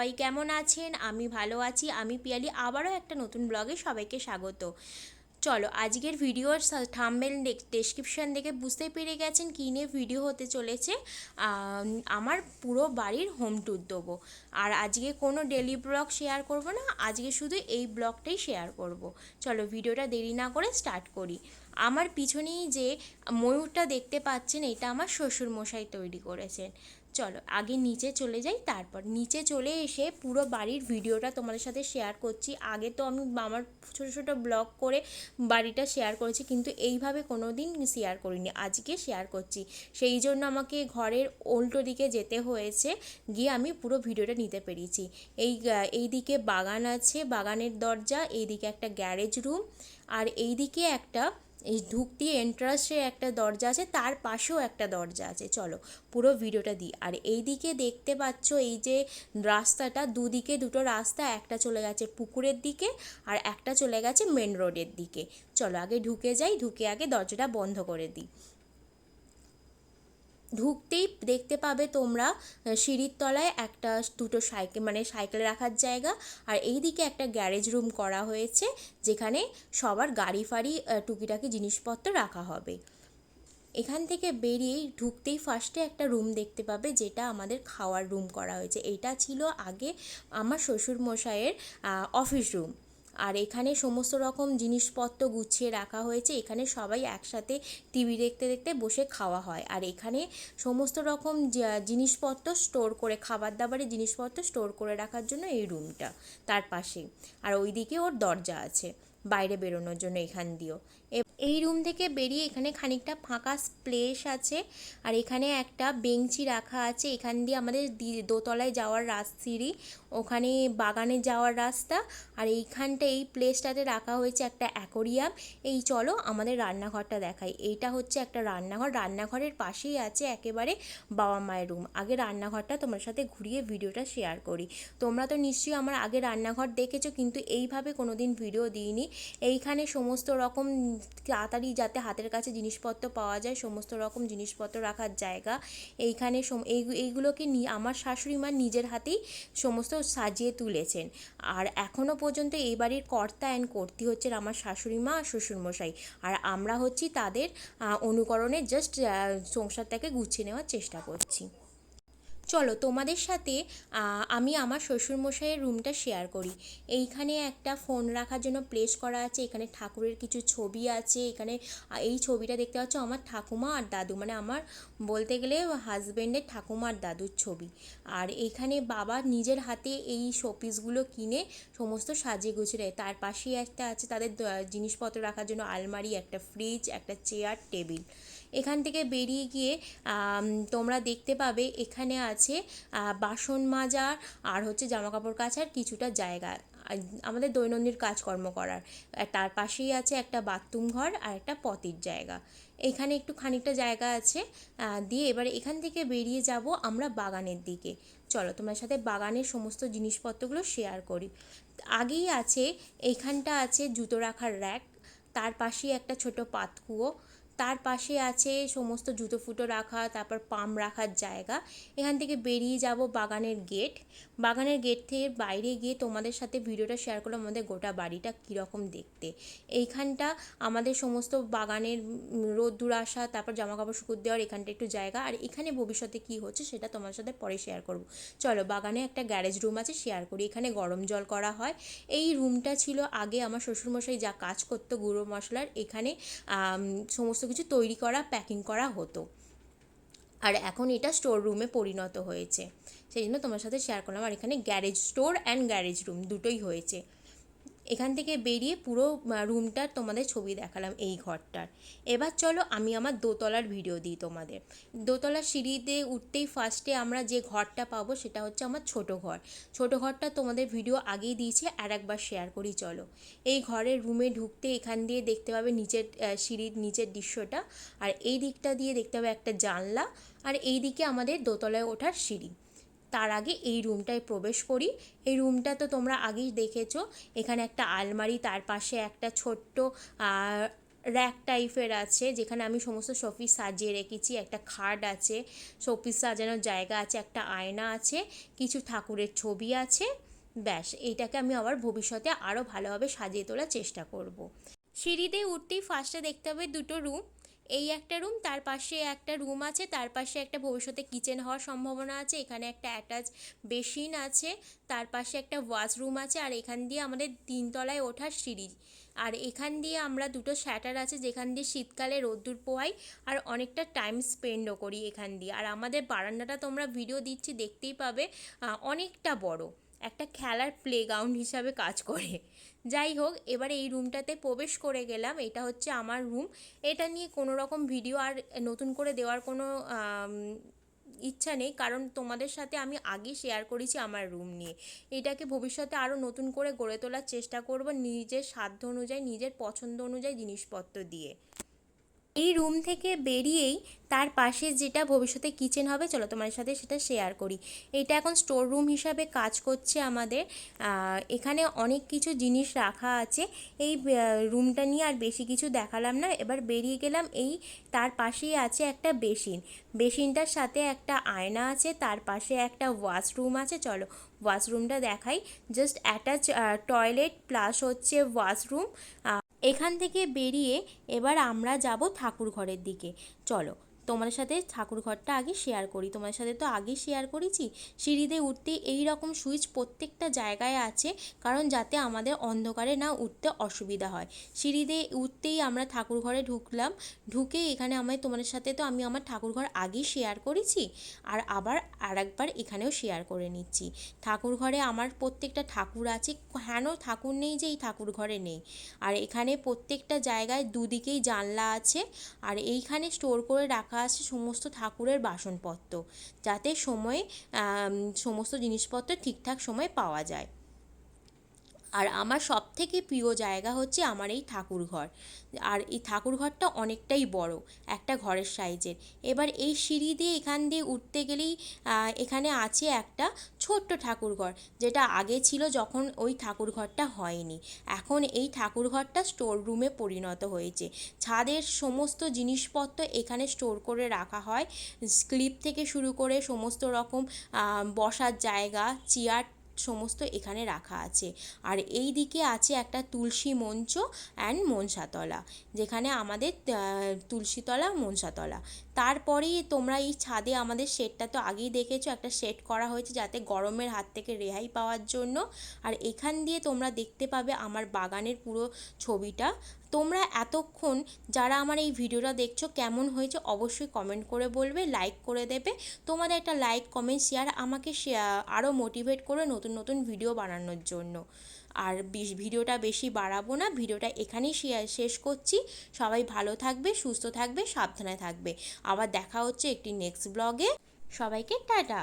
সবাই কেমন আছেন? আমি ভালো আছি। আমি পিয়ালি। আবারও একটা নতুন ব্লগে সবাইকে স্বাগত। চলো, আজকের ভিডিওর থাম্বেল ডেসক্রিপশন দেখে বুঝতে পেরে গেছেন কী নিয়ে ভিডিও হতে চলেছে। আমার পুরো বাড়ির হোম ট্যুর দেবো। আর আজকে কোনো ডেলি ব্লগ শেয়ার করব না। আজকে শুধু এই ব্লগটাই শেয়ার করব। চলো, ভিডিওটা দেরি না করে স্টার্ট করি। আমার পিছনেই যে ময়ূরটা দেখতে পাচ্ছেন, এটা আমার শ্বশুর মশাই তৈরি করেছেন। চলো, আগে নিচে চলে যাই, তারপর। নিচে চলে এসে পুরো বাড়ির ভিডিওটা তোমাদের সাথে শেয়ার করছি। আগে তো আমি আমার ছোটো ছোটো ব্লগ করে বাড়িটা শেয়ার করেছি, কিন্তু এইভাবে কোনো দিন শেয়ার করিনি। আজকে শেয়ার করছি। সেই জন্য আমাকে ঘরের উল্টো দিকে যেতে হয়েছে, গিয়ে আমি পুরো ভিডিওটা নিতে পেরেছি। এই এই দিকে বাগান আছে, বাগানের দরজা, এইদিকে একটা গ্যারেজ রুম আর এইদিকে একটা এই ঢুকতে এন্ট্রান্সে একটা দরজা আছে, তার পাশেও একটা দরজা আছে। চলো, পুরো ভিডিওটা দিই। আর এই দিকে দেখতে পাচ্ছ এই যে রাস্তাটা, দুদিকে দুটো রাস্তা, একটা চলে গেছে পুকুরের দিকে আর একটা চলে গেছে মেন রোডের দিকে। চলো, আগে ঢুকে যাই, ঢুকে আগে দরজাটা বন্ধ করে দিই। ঢুকতেই দেখতে পাবে তোমরা সিঁড়ির তলায় একটা দুটো সাইকেল মানে সাইকেল রাখার জায়গা আর এইদিকে একটা গ্যারেজ রুম করা হয়েছে, যেখানে সবার গাড়ি ফাড়ি টুকিটাকি জিনিসপত্র রাখা হবে। এখান থেকে বেরিয়ে ঢুকতেই ফার্স্টে একটা রুম দেখতে পাবে, যেটা আমাদের খাওয়ার রুম করা হয়েছে। এটা ছিল আগে আমার শ্বশুর মশাইয়ের অফিস রুম আর এখানে সমস্ত রকম জিনিসপত্র গুছিয়ে রাখা হয়েছে। এখানে সবাই একসাথে টিভি দেখতে দেখতে বসে খাওয়া হয়। আর এখানে সমস্ত রকম জিনিসপত্র স্টোর করে খাবার দাবারের জিনিসপত্র স্টোর করে রাখার জন্য এই রুমটা, তার পাশে। আর ওইদিকে ওর দরজা আছে। বাইরে বেরোনোর জন্য এখান দিয়েও এই রুম থেকে বেরিয়ে এখানে খানিকটা ফাঁকা প্লেস আছে। আর এখানে একটা বেঞ্চি রাখা আছে। এখান দিয়ে আমাদের দোতলায় যাওয়ার রাস্তা সিঁড়ি ওখানে বাগানে যাওয়ার রাস্তা। আর এইখানটা, এই প্লেসটাতে রাখা হয়েছে একটা অ্যাকোরিয়াম। এই চলো আমাদের রান্নাঘরটা দেখাই। এইটা হচ্ছে একটা রান্নাঘর। রান্নাঘরের পাশেই আছে একেবারে বাবা মায়ের রুম। আগে রান্নাঘরটা তোমার সাথে ঘুরিয়ে ভিডিওটা শেয়ার করি। তোমরা তো নিশ্চয়ই আমার আগে রান্নাঘর দেখেছ, কিন্তু এইভাবে কোনো দিন ভিডিও দিইনি। এইখানে সমস্ত রকম তাড়াতাড়ি যাতে হাতের কাছে জিনিসপত্র পাওয়া যায়, সমস্ত রকম জিনিসপত্র রাখার জায়গা। এইখানে এই এইগুলোকে নিয়ে আমার শাশুড়ি মা নিজের হাতেই সমস্ত সাজিয়ে তুলেছেন। আর এখনও পর্যন্ত এই বাড়ির কর্তা অ্যান্ড কর্তি হচ্ছেন আমার শাশুড়ি মা আর শ্বশুরমশাই। আর আমরা হচ্ছি তাদের অনুকরণে জাস্ট সংসারটাকে গুছিয়ে নেওয়ার চেষ্টা করছি। চলো তোমাদের সাথে আমি আমার শ্বশুরমশাইয়ের রুমটা শেয়ার করি। এইখানে একটা ফোন রাখার জন্য প্লেস করা আছে, এখানে ঠাকুরের কিছু ছবি আছে, এখানে এই ছবিটা দেখতে পাচ্ছ আমার ঠাকুমা আর দাদু মানে আমার বলতে গেলে হাজব্যান্ডের ঠাকুমা আর দাদুর ছবি। আর এইখানে বাবা নিজের হাতে এই শোপিসগুলো কিনে সমস্ত সাজিয়ে গুছিয়ে দেয়। তার পাশেই একটা আছে, তাদের জিনিসপত্র রাখার জন্য আলমারি, একটা ফ্রিজ একটা চেয়ার টেবিল এখান থেকে বেরিয়ে গিয়ে তোমরা দেখতে পাবে এখানে আছে বাসন মাজার আর হচ্ছে জামা কাপড় কাচার কিছুটা জায়গা। আমাদের দৈনন্দিন কাজকর্ম করার। তার পাশেই আছে একটা বাথরুম ঘর আর একটা পতির জায়গা। এখানে একটু খানিকটা জায়গা আছে দিয়ে এবারে এখান থেকে বেরিয়ে যাব আমরা বাগানের দিকে। চলো তোমার সাথে বাগানের সমস্ত জিনিসপত্রগুলো শেয়ার করি। আগেই আছে এইখানটা আছে জুতো রাখার র্যাক তার পাশেই একটা ছোট পাতকুয়ো। তার পাশে আছে সমস্ত জুতো ফুটো রাখা, তারপর পাম রাখার জায়গা। এখান থেকে বেরিয়ে যাব বাগানের গেট বাগানের গেট থেকে বাইরে গিয়ে তোমাদের সাথে ভিডিওটা শেয়ার করলাম আমাদের গোটা বাড়িটা কীরকম দেখতে। এইখানটা আমাদের সমস্ত বাগানের রোদ্দুর আসা, তারপর জামা কাপড় শুকুর দেওয়ার এখানটা একটু জায়গা। আর এখানে ভবিষ্যতে কী হচ্ছে সেটা তোমার সাথে পরে শেয়ার করব। চলো, বাগানে একটা গ্যারেজ রুম আছে শেয়ার করি। এখানে গরম জল করা হয়। এই রুমটা ছিল আগে আমার শ্বশুরমশাই যা কাজ করতো, গুঁড়ো মশলার। এখানে সমস্ত কিছু তৈরি করা প্যাকিং করা হতো। আর এখন এটা স্টোর রুমে পরিণত হয়েছে। সেই জন্য তোমার সাথে শেয়ার করলাম। আর এখানে garage store and garage room দুটোই হয়েছে। এখান থেকে বেরিয়ে পুরো রুমটার তোমাদের ছবি দেখালাম এই ঘরটার। এবার চলো আমি আমার দোতলার ভিডিও দিই তোমাদের। দোতলার সিঁড়িতে উঠতেই ফার্স্টে আমরা যে ঘরটা পাবো সেটা হচ্ছে আমার ছোট ঘর। ছোট ঘরটা তোমাদের ভিডিও আগেই দিয়েছি, আর একবার শেয়ার করি, চলো। এই ঘরের রুমে ঢুকতে এখান দিয়ে দেখতে পাবে নিচের সিঁড়ির নিচের দৃশ্যটা। আর এই দিকটা দিয়ে দেখতে পাবে একটা জানলা, আর এই দিকে আমাদের দোতলায় ওঠার সিঁড়ি। তার আগে এই রুমটায় প্রবেশ করি। এই রুমটা তো তোমরা আগেই দেখেছ। এখানে একটা আলমারি, তার পাশে একটা ছোট্ট র্যাক টাইপের আছে, যেখানে আমি সমস্ত শোপিস সাজিয়ে রেখেছি। একটা খাট আছে শোপিস সাজানোর জায়গা আছে, একটা আয়না আছে, কিছু ঠাকুরের ছবি আছে। ব্যাস, এইটাকে আমি আবার ভবিষ্যতে আরও ভালোভাবে সাজিয়ে তোলার চেষ্টা করব। সিঁড়িতে উঠতেই ফার্স্টে দেখতে হবে দুটো রুম এই একটা রুম তার পাশে একটা রুম আছে, তার পাশে একটা ভবিষ্যতে কিচেন হওয়ার সম্ভাবনা আছে, এখানে একটা অ্যাটাচ বেসিন আছে, তার পাশে একটা ওয়াশরুম আছে, আর এখান দিয়ে আমাদের তিনতলায় ওঠার সিঁড়ি। আর এখান দিয়ে আমরা দুটো শ্যাটার আছে, যেখান দিয়ে শীতকালে রোদ্দুর পোহাই, আর অনেকটা টাইম স্পেন্ডও করি এখান দিয়ে। আর আমাদের বারান্দাটা তোমরা ভিডিও দিচ্ছি, দেখতেই পাবে অনেকটা বড়। একটা খেলার প্লেগ্রাউন্ড হিসাবে কাজ করে। যাই হোক, এবারে এই রুমটাতে প্রবেশ করে গেলাম। এটা হচ্ছে আমার রুম এটা নিয়ে কোনো রকম ভিডিও আর নতুন করে দেওয়ার কোনো ইচ্ছা নেই। কারণ তোমাদের সাথে আমি আগে শেয়ার করেছি আমার রুম নিয়ে। এটাকে ভবিষ্যতে আরও নতুন করে গড়ে তোলার চেষ্টা করব নিজের সাধ্য অনুযায়ী, নিজের পছন্দ অনুযায়ী জিনিসপত্র দিয়ে। এই রুম থেকে বেরিয়েই তার পাশে যেটা ভবিষ্যতে কিচেন হবে, চলো তোমার সাথে সেটা শেয়ার করি। এটা এখন স্টোর রুম হিসাবে কাজ করছে আমাদের। এখানে অনেক কিছু জিনিস রাখা আছে। এই রুমটা নিয়ে আর বেশি কিছু দেখালাম না। এবার বেরিয়ে গেলাম এই তার পাশেই আছে একটা বেসিন। বেসিনটার সাথে একটা আয়না আছে, তার পাশে একটা ওয়াশরুম আছে। চলো ওয়াশরুমটা দেখাই। জাস্ট অ্যাটাচ টয়লেট প্লাস হচ্ছে ওয়াশরুম এখান থেকে বেরিয়ে এবার আমরা যাব ঠাকুর ঘরের দিকে। চলো তোমার সাথে ঠাকুর ঘরটা আগে শেয়ার করি। তোমার সাথে তো আগে শেয়ার করেছি। সিঁড়িতে উঠতে এই রকম সুইচ প্রত্যেকটা জায়গায় আছে, কারণ যাতে আমাদের অন্ধকারে না উঠতে অসুবিধা হয়। সিঁড়িতে উঠতেই আমরা ঠাকুর ঘরে ঢুকলাম। ঢুকে এখানে আমি তোমার সাথে তো আমি আমার ঠাকুর ঘর আগেই শেয়ার করেছি, আর আবার আর একবার এখানেও শেয়ার করে নিচ্ছি। ঠাকুর ঘরে আমার প্রত্যেকটা ঠাকুর আছে হেন ঠাকুর নেই যে এই ঠাকুর ঘরে নেই? আর এখানে প্রত্যেকটা জায়গায় দুদিকেই জানলা আছে, আর এইখানে স্টোর করে রাখা আছে সমস্ত ঠাকুরের বাসনপত্র যাতে সময়ে সমস্ত জিনিসপত্র ঠিকঠাক সময়ে পাওয়া যায়। আর আমার সব থেকে প্রিয় জায়গা হচ্ছে আমার এই ঠাকুর ঘর আর এই ঠাকুর ঘরটা অনেকটাই বড়, একটা ঘরের সাইজের। এবার এই সিঁড়ি দিয়ে এখান দিয়ে উঠতে গেলেই এখানে আছে একটা ছোট্ট ঠাকুর ঘর যেটা আগে ছিল যখন ওই ঠাকুর ঘরটা হয়নি। এখন এই ঠাকুর ঘরটা স্টোর রুমে পরিণত হয়েছে। ছাদের সমস্ত জিনিসপত্র এখানে স্টোর করে রাখা হয়। ক্লিপ থেকে শুরু করে সমস্ত রকম বসার জায়গা চেয়ার সমস্ত এখানে রাখা আছে। আর এই দিকে আছে একটা তুলসী মঞ্চ অ্যান্ড মনসাতলা, যেখানে আমাদের তুলসীতলা, মনসাতলা। তারপরেই তোমরা এই ছাদে আমাদের শেডটা তো আগেই দেখেছ, একটা শেড করা হয়েছে যাতে গরমের হাত থেকে রেহাই পাওয়ার জন্য। আর এখান দিয়ে তোমরা দেখতে পাবে আমার বাগানের পুরো ছবিটা। তোমরা এতক্ষণ যারা আমার এই ভিডিওটা দেখছ কেমন হয়েছে অবশ্যই কমেন্ট করে বলবে লাইক করে দেবে। তোমাদের একটা লাইক কমেন্ট শেয়ার আমাকে আরও মোটিভেট করে নতুন নতুন ভিডিও বানানোর জন্য। আর ভিডিওটা বেশি বাড়াবো না, ভিডিওটা এখানেই শেষ করছি। সবাই ভালো থাকবে, সুস্থ থাকবে, সাবধানে থাকবে। আবার দেখা হচ্ছে একটি নেক্সট ব্লগে সবাইকে টাটা।